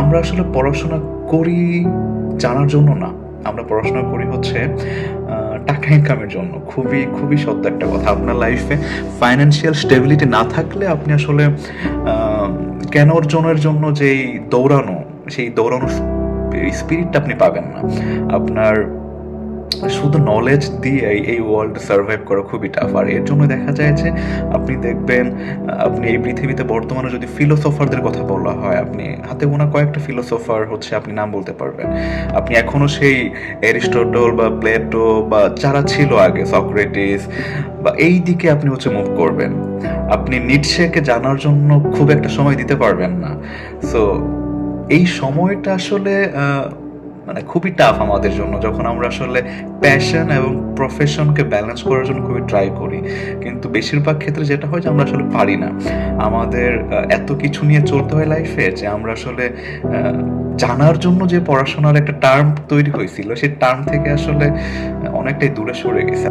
আমরা আসলে পড়াশোনা করি জানার জন্য না। আমরা পড়াশোনা করি হচ্ছে টাকা ইনকামের জন্য। খুবই খুবই সত্য একটা কথা। আপনার লাইফে ফাইন্যান্সিয়াল স্টেবিলিটি না থাকলে আপনি আসলে কেন অর্জনের জন্য যেই দৌড়ানো, সেই দৌড়ানো স্পিরিটটা আপনি পাবেন না। আপনার শুধু নলেজ দিয়ে এই ওয়ার্ল্ড সার্ভাইভ করা খুবই টাফ আর এর জন্য দেখা যায় যে আপনি দেখবেন, আপনি এই পৃথিবীতে বর্তমানে যদি ফিলোসফারদের কথা বলা হয়, আপনি হাতে গোনা কয়েকটা ফিলোসফার হচ্ছে আপনি নাম বলতে পারবেন। আপনি এখনও সেই এরিস্টটল বা প্লেটো বা যারা ছিল আগে সক্রেটিস বা এই দিকে আপনি হচ্ছে মুভ করবেন। আপনি নিটসেকে জানার জন্য খুব একটা সময় দিতে পারবেন না। সো এই সময়টা আসলে মানে খুবই টাফ আমাদের জন্য, যখন আমরা আসলে প্যাশন এবং প্রফেশনকে ব্যালেন্স করার জন্য খুবই ট্রাই করি। কিন্তু বেশিরভাগ ক্ষেত্রে যেটা হয় যে আমরা আসলে পারি না। আমাদের এত কিছু নিয়ে চলতে হয় লাইফে যে আমরা আসলে জানার জন্য যে পড়াশোনার একটা টার্ম তৈরি হয়েছিল, সেই টার্ম থেকে আসলে অনেকটাই দূরে সরে গেছে।